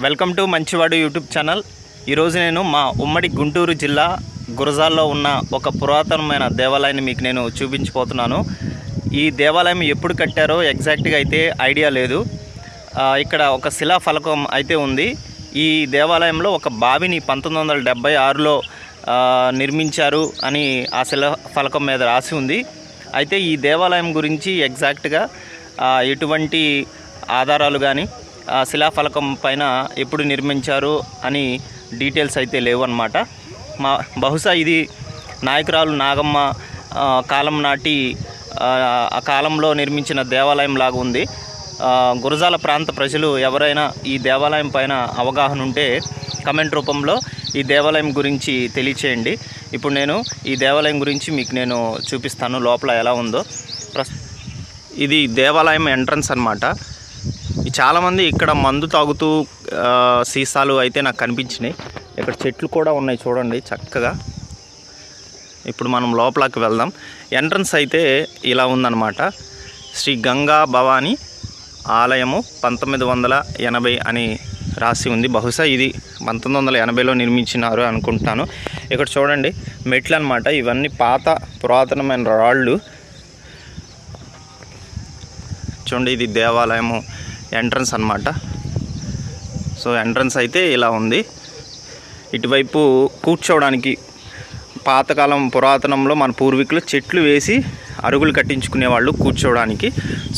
Welcome to మంచివాడు YouTube channel. ఈరోజు నేను మా ఉమ్మడి గుంటూరు జిల్లా గురజాల్లో ఉన్న ఒక పురాతనమైన దేవాలయాన్ని మీకు నేను చూపించిపోతున్నాను ఈ దేవాలయం ఎప్పుడు కట్టారో ఎగ్జాక్ట్గా అయితే ఐడియా లేదు. ఇక్కడ ఒక శిలా ఫలకం అయితే ఉంది. ఈ దేవాలయంలో ఒక బావిని పంతొమ్మిది వందల డెబ్బై ఆరులో నిర్మించారు అని ఆ శిలా ఫలకం మీద రాసి ఉంది. అయితే ఈ దేవాలయం గురించి ఎగ్జాక్ట్గా ఎటువంటి ఆధారాలు కానీ శిలాఫలకం పైన ఎప్పుడు నిర్మించారు అని డీటెయిల్స్ అయితే లేవు మా బహుశా ఇది నాయకురాలు నాగమ్మ కాలం నాటి ఆ, కాలంలో నిర్మించిన దేవాలయం లాగా ఉంది. గురజాల ప్రాంత ప్రజలు ఎవరైనా ఈ దేవాలయం పైన అవగాహన ఉంటే కమెంట్ రూపంలో ఈ దేవాలయం గురించి తెలియచేయండి. ఇప్పుడు నేను ఈ దేవాలయం గురించి మీకు నేను చూపిస్తాను లోపల ఎలా ఉందో. ప్రస్ ఇది దేవాలయం ఎంట్రన్స్ అనమాట చాలామంది ఇక్కడ మందు తాగుతూ సీసాలు అయితే నాకు కనిపించినాయి. ఇక్కడ చెట్లు కూడా ఉన్నాయి చూడండి చక్కగా. ఇప్పుడు మనం లోపలికి వెళ్దాం. ఎంట్రన్స్ అయితే ఇలా ఉందన్నమాట. శ్రీ గంగా భవానీ ఆలయము పంతొమ్మిది వందల ఎనభై అని రాసి ఉంది. బహుశా ఇది పంతొమ్మిది వందల ఎనభైలో నిర్మించినారు అనుకుంటాను. ఇక్కడ చూడండి మెట్లు అనమాట ఇవన్నీ పాత పురాతనమైన రాళ్ళు. చూడండి ఇది దేవాలయము. ఎంట్రన్స్ అనమాట సో ఎంట్రన్స్ అయితే ఇలా ఉంది. ఇటువైపు కూర్చోవడానికి పాతకాలం పురాతనంలో మన పూర్వీకులు చెట్లు వేసి అరుగులు కట్టించుకునేవాళ్ళు కూర్చోవడానికి.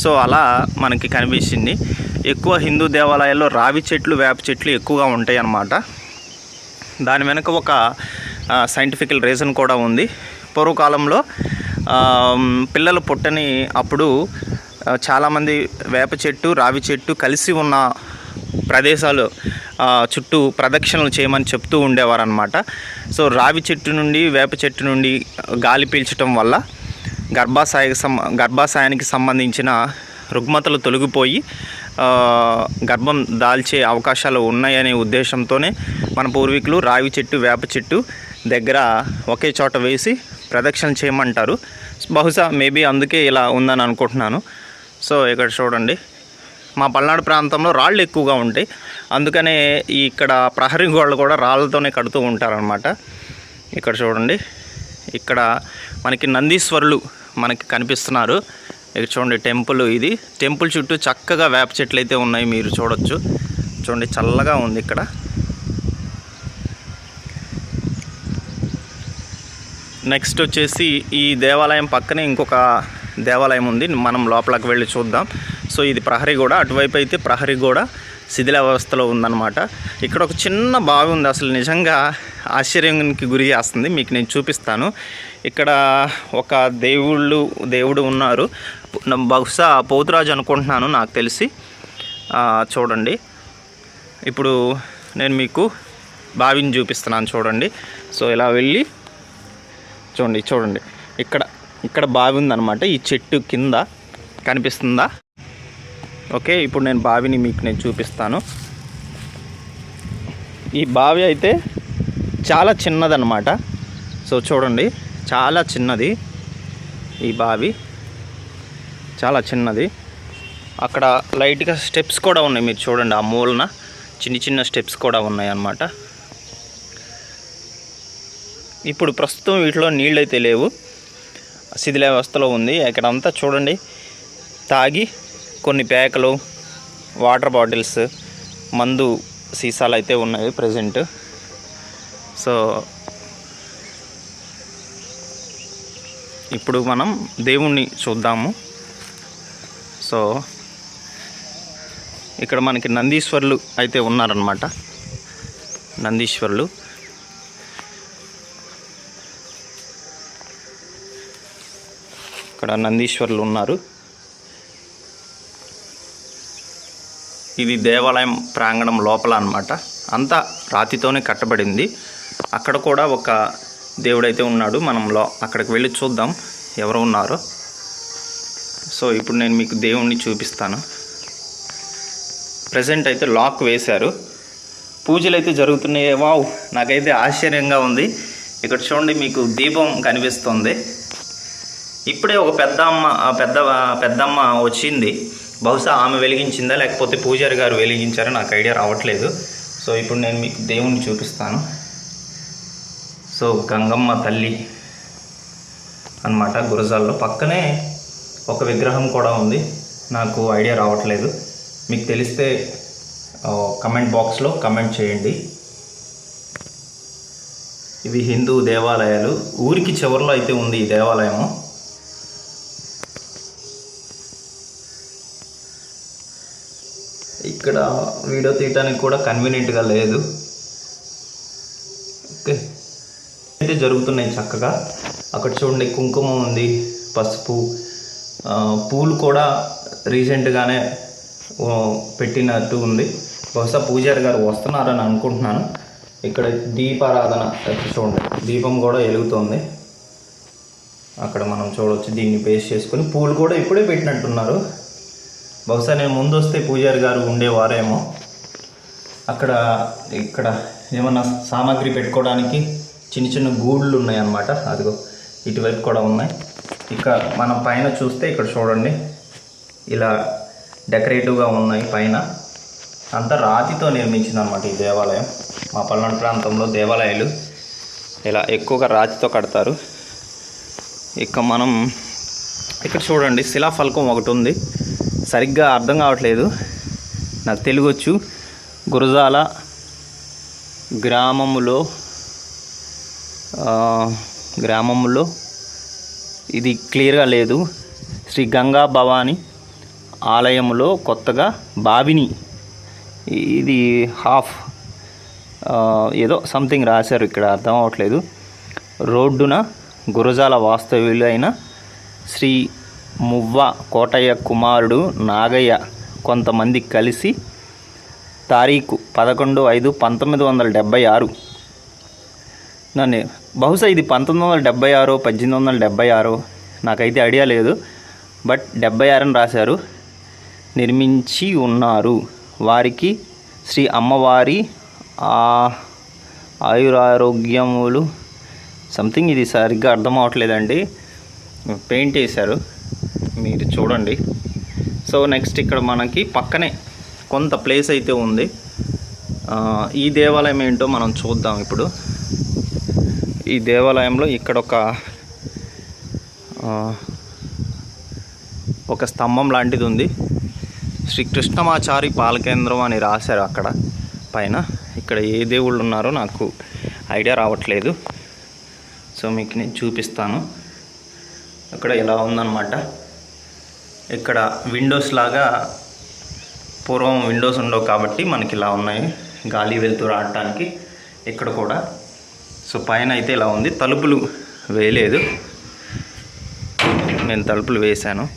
సో అలా మనకి కనిపించింది. ఎక్కువ హిందూ దేవాలయాల్లో రావి చెట్లు వేప చెట్లు ఎక్కువగా ఉంటాయి అన్నమాట. దాని వెనుక ఒక సైంటిఫికల్ రీజన్ కూడా ఉంది. పూర్వకాలంలో పిల్లలు పుట్టని అప్పుడు చాలామంది వేప చెట్టు రావి చెట్టు కలిసి ఉన్న ప్రదేశాలు చుట్టూ ప్రదక్షిణలు చేయమని చెప్తూ ఉండేవారు అనమాట సో రావి చెట్టు నుండి వేప చెట్టు నుండి గాలి పీల్చడం వల్ల గర్భాశయ సం గర్భాశయానికి సంబంధించిన రుగ్మతలు తొలగిపోయి గర్భం దాల్చే అవకాశాలు ఉన్నాయనే ఉద్దేశంతోనే మన పూర్వీకులు రావి చెట్టు వేప చెట్టు దగ్గర ఒకే చోట వేసి ప్రదక్షిణ చేయమంటారు. బహుశా మేబీ అందుకే ఇలా ఉందని అనుకుంటున్నాను. సో ఇక్కడ చూడండి మా పల్నాడు ప్రాంతంలో రాళ్ళు ఎక్కువగా ఉంటాయి. అందుకనే ఇక్కడ ప్రహరీ గోడలు కూడా రాళ్ళతోనే కడుతూ ఉంటారనమాట ఇక్కడ చూడండి ఇక్కడ మనకి నందీశ్వరులు మనకి కనిపిస్తున్నారు. ఇక్కడ చూడండి టెంపుల్ ఇది. టెంపుల్ చుట్టూ చక్కగా వేప చెట్లు అయితే ఉన్నాయి మీరు చూడొచ్చు. చూడండి చల్లగా ఉంది ఇక్కడ. నెక్స్ట్ వచ్చేసి ఈ దేవాలయం పక్కనే ఇంకొక దేవాలయం ఉంది. మనం లోపలికి వెళ్ళి చూద్దాం. సో ఇది ప్రహరీ గోడ. అటువైపు అయితే ప్రహరీ గోడ. శిథిల వ్యవస్థలో ఉందన్నమాట. ఇక్కడ ఒక చిన్న బావి ఉంది. అసలు నిజంగా ఆశ్చర్యానికి గురి చేస్తుంది. మీకు నేను చూపిస్తాను. ఇక్కడ ఒక దేవుళ్ళు దేవుడు ఉన్నారు. బహుశా పోతురాజు అనుకుంటున్నాను నాకు తెలిసి. చూడండి. ఇప్పుడు నేను మీకు బావిని చూపిస్తున్నాను చూడండి. సో ఇలా వెళ్ళి చూడండి చూడండి. ఇక్కడ ఇక్కడ బావి ఉందన్నమాట. ఈ చెట్టు కింద కనిపిస్తుందా? ఓకే ఇప్పుడు నేను బావిని మీకు నేను చూపిస్తాను. ఈ బావి అయితే చాలా చిన్నదన్నమాట. సో చూడండి చాలా చిన్నది ఈ బావి. చాలా చిన్నది. అక్కడ లైట్గా స్టెప్స్ కూడా ఉన్నాయి మీరు చూడండి ఆ మూలన చిన్న చిన్న స్టెప్స్ కూడా ఉన్నాయి అన్నమాట ఇప్పుడు ప్రస్తుతం వీటిలో నీళ్ళు అయితే లేవు. శిథిల వ్యవస్థలో ఉంది. ఇక్కడంతా చూడండి. తాగి కొన్ని ప్యాకులు వాటర్ బాటిల్స్ మందు సీసాలు అయితే ఉన్నాయి ప్రజెంట్ సో ఇప్పుడు మనం దేవుణ్ణి చూద్దాము. సో ఇక్కడ మనకి నందీశ్వర్లు అయితే ఉన్నారనమాట నందీశ్వర్లు. ఇక్కడ నందీశ్వరులు ఉన్నారు. ఇది దేవాలయం ప్రాంగణం లోపల అన్నమాట. అంతా రాతితోనే కట్టబడింది. అక్కడ కూడా ఒక దేవుడైతే ఉన్నాడు. మనం లో అక్కడికి వెళ్ళి చూద్దాం ఎవరు ఉన్నారో. సో ఇప్పుడు నేను మీకు దేవుణ్ణి చూపిస్తాను. ప్రజెంట్ అయితే లాక్ వేశారు. పూజలు అయితే జరుగుతున్నాయి. వావ్ నాకైతే ఆశ్చర్యంగా ఉంది. ఇక్కడ చూడండి మీకు దీపం కనిపిస్తుంది. ఇప్పుడే ఒక పెద్ద అమ్మ పెద్ద పెద్దమ్మ వచ్చింది. బహుశా ఆమె వెలిగించిందా లేకపోతే పూజారి గారు వెలిగించారో నాకు ఐడియా రావట్లేదు. సో ఇప్పుడు నేను మీకు దేవుణ్ణి చూపిస్తాను. సో గంగమ్మ తల్లి అన్నమాట గురజాల్లో. పక్కనే ఒక విగ్రహం కూడా ఉంది. నాకు ఐడియా రావట్లేదు. మీకు తెలిస్తే కమెంట్ బాక్స్లో కమెంట్ చేయండి. ఇవి హిందూ దేవాలయాలు. ఊరికి చివరిలో అయితే ఉంది ఈ దేవాలయము. ఇక్కడ వీడియో తీయటానికి కూడా కన్వీనియంట్గా లేదు. ఓకే. అయితే జరుగుతున్నాయి చక్కగా. అక్కడ చూడండి కుంకుమ ఉంది పసుపు పూలు కూడా రీసెంట్గానే పెట్టినట్టు ఉంది. బహుశా పూజారి గారు వస్తున్నారని అనుకుంటున్నాను. ఇక్కడ దీపారాధన చూడండి దీపం కూడా వెలుగుతోంది. అక్కడ మనం చూడవచ్చు దీన్ని బేస్ చేసుకొని. పూలు కూడా ఇప్పుడే పెట్టినట్టున్నారు. బహుశా నేను ముందు వస్తే పూజారి గారు ఉండేవారేమో. అక్కడ ఇక్కడ ఏమన్నా సామాగ్రి పెట్టుకోవడానికి చిన్న చిన్న గూళ్ళు ఉన్నాయన్నమాట. అదిగో ఇటువైపు కూడా ఉన్నాయి. ఇక మనం పైన చూస్తే ఇక్కడ చూడండి. ఇలా డెకరేటివ్గా ఉన్నాయి పైన. అంతా రాతితో నిర్మించిందనమాట ఈ దేవాలయం. మా పల్నాడు ప్రాంతంలో దేవాలయాలు ఇలా ఎక్కువగా రాతితో కడతారు. ఇక మనం ఇక్కడ చూడండి శిలాఫలకం ఒకటి ఉంది. సరిగ్గా అర్థం కావట్లేదు. నాకు తెలుగొచ్చు. గురజాల గ్రామములో గ్రామములో ఇది క్లియర్గా లేదు. శ్రీ గంగా భవాని ఆలయంలో కొత్తగా బావిని ఇది హాఫ్ ఏదో సంథింగ్ రాశారు ఇక్కడ అర్థం అవ్వట్లేదు. రోడ్డున గురజాల వాస్తవ్యులైన శ్రీ మువ్వ కోటయ్య కుమారుడు నాగయ్య కొంతమంది కలిసి తారీఖు పదకొండు ఐదు పంతొమ్మిది వందల డెబ్బై ఆరు. నన్ను బహుశా ఇది పంతొమ్మిది వందల డెబ్బై ఆరో పద్దెనిమిది వందల డెబ్బై ఆరో నాకైతే ఐడియా లేదు. బట్ డెబ్బై ఆరని రాశారు. నిర్మించి ఉన్నారు. వారికి శ్రీ అమ్మవారి ఆయురారోగ్యములు సంథింగ్ ఇది సరిగ్గా అర్థం అవ్వట్లేదండి పెయింట్ వేశారు. చూడండి. సో నెక్స్ట్ ఇక్కడ మనకి పక్కనే కొంత ప్లేస్ అయితే ఉంది. ఈ దేవాలయం ఏంటో మనం చూద్దాం ఇప్పుడు. ఈ దేవాలయంలో ఇక్కడ ఒక ఒక స్తంభం లాంటిది ఉంది. శ్రీ కృష్ణమాచారి పాలకేంద్రం అని రాశారు అక్కడ పైన. ఇక్కడ ఏ దేవుళ్ళు ఉన్నారో నాకు ఐడియా రావట్లేదు. సో మీకు నేను చూపిస్తాను. అక్కడ ఇలా ఉందన్నమాట. ఇక్కడ విండోస్ లాగా పూర్వం విండోస్ ఉండవు కాబట్టి మనకి ఇలా ఉన్నాయి. గాలి వెళ్తూ రావడానికి ఇక్కడ కూడా. సో పైన అయితే ఇలా ఉంది. తలుపులు వేయలేదు. నేను తలుపులు వేశాను.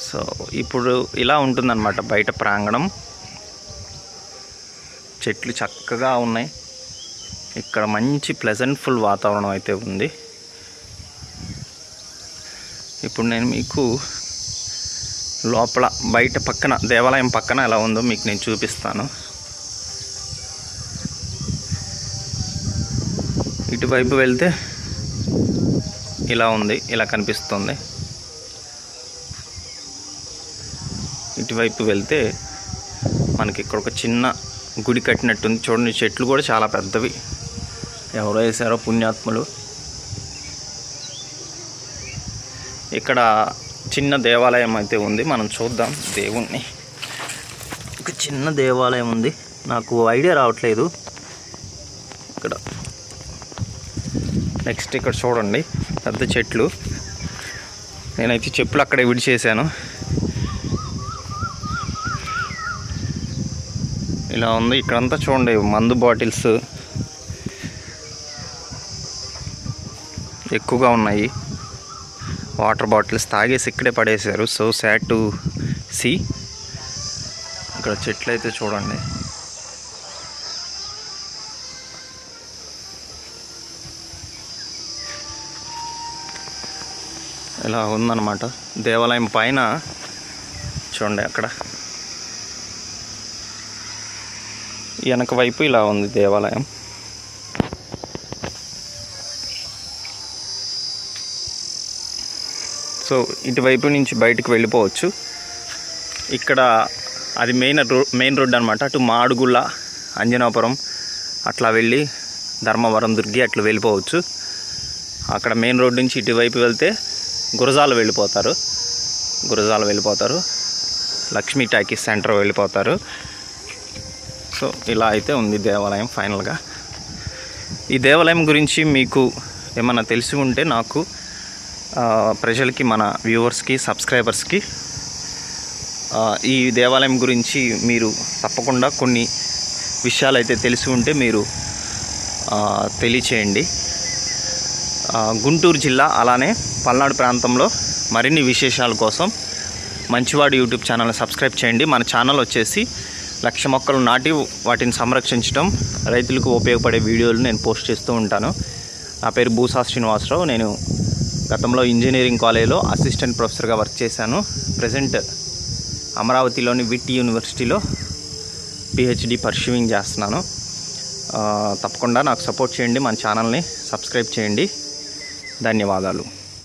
సో ఇప్పుడు ఇలా ఉంటుందన్నమాట బయట ప్రాంగణం. చెట్లు చక్కగా ఉన్నాయి. ఇక్కడ మంచి ప్లెజెంట్ఫుల్ వాతావరణం అయితే ఉంది. ఇప్పుడు నేను మీకు లోపల బయట పక్కన దేవాలయం పక్కన ఎలా ఉందో మీకు నేను చూపిస్తాను. ఇటువైపు వెళ్తే ఇలా ఉంది ఇలా కనిపిస్తుంది. ఇటువైపు వెళ్తే మనకి ఇక్కడ ఒక చిన్న గుడి కట్టినట్టుంది. చూడండి చెట్లు కూడా చాలా పెద్దవి. ఎవరో వేసారో పుణ్యాత్ములు. ఇక్కడ చిన్న దేవాలయం అయితే ఉంది. మనం చూద్దాం దేవుణ్ణి. ఒక చిన్న దేవాలయం ఉంది. నాకు ఐడియా రావట్లేదు. ఇక్కడ. నెక్స్ట్ ఇక్కడ చూడండి. పెద్ద చెట్లు. నేనైతే చెప్పులు అక్కడే విడిచేసాను. ఇలా ఉంది. ఇక్కడంతా చూడండి. మందు బాటిల్స్ ఎక్కువగా ఉన్నాయి. వాటర్ బాటిల్స్ తాగేసి ఇక్కడే పడేశారు. So sad to see. ఇక్కడ చెట్లు అయితే చూడండి. ఇలా ఉందన్నమాట. దేవాలయం పైన చూడండి అక్కడ. వెనక వైపు ఇలా ఉంది దేవాలయం. సో ఇటువైపు నుంచి బయటకు వెళ్ళిపోవచ్చు. ఇక్కడ అది మెయిన్ రో మెయిన్ రోడ్ అనమాట అటు మాడుగుల అంజనాపురం అట్లా వెళ్ళి ధర్మవరం దుర్గి అట్లా వెళ్ళిపోవచ్చు. అక్కడ మెయిన్ రోడ్ నుంచి ఇటువైపు వెళ్తే గురజాలు వెళ్ళిపోతారు. గురజాలు వెళ్ళిపోతారు. లక్ష్మీ టాకీస్ సెంటర్ వెళ్ళిపోతారు. సో ఇలా అయితే ఉంది దేవాలయం ఫైనల్గా. ఈ దేవాలయం గురించి మీకు ఏమన్నా తెలిసి ఉంటే నాకు ప్రజలకి మన వ్యూవర్స్కి సబ్స్క్రైబర్స్కి ఈ దేవాలయం గురించి మీరు తప్పకుండా కొన్ని విషయాలు అయితే తెలిసి ఉంటే మీరు తెలియచేయండి. గుంటూరు జిల్లా అలానే పల్నాడు ప్రాంతంలో మరిన్ని విశేషాల కోసం మంచివాడు యూట్యూబ్ ఛానల్ని సబ్స్క్రైబ్ చేయండి. మన ఛానల్ వచ్చేసి లక్ష మొక్కలు నాటి వాటిని సంరక్షించడం రైతులకు ఉపయోగపడే వీడియోలు నేను పోస్ట్ చేస్తూ ఉంటాను. నా పేరు భూసా శ్రీనివాసరావు. నేను గతంలో ఇంజనీరింగ్ కాలేజ్లో అసిస్టెంట్ ప్రొఫెసర్గా వర్క్ చేశాను. ప్రజెంట్ అమరావతిలోని విట్ యూనివర్సిటీలో పిహెచ్డి పర్ష్యూయింగ్ చేస్తున్నాను. తప్పకుండా నాకు సపోర్ట్ చేయండి మన ఛానల్ని సబ్స్క్రైబ్ చేయండి. ధన్యవాదాలు.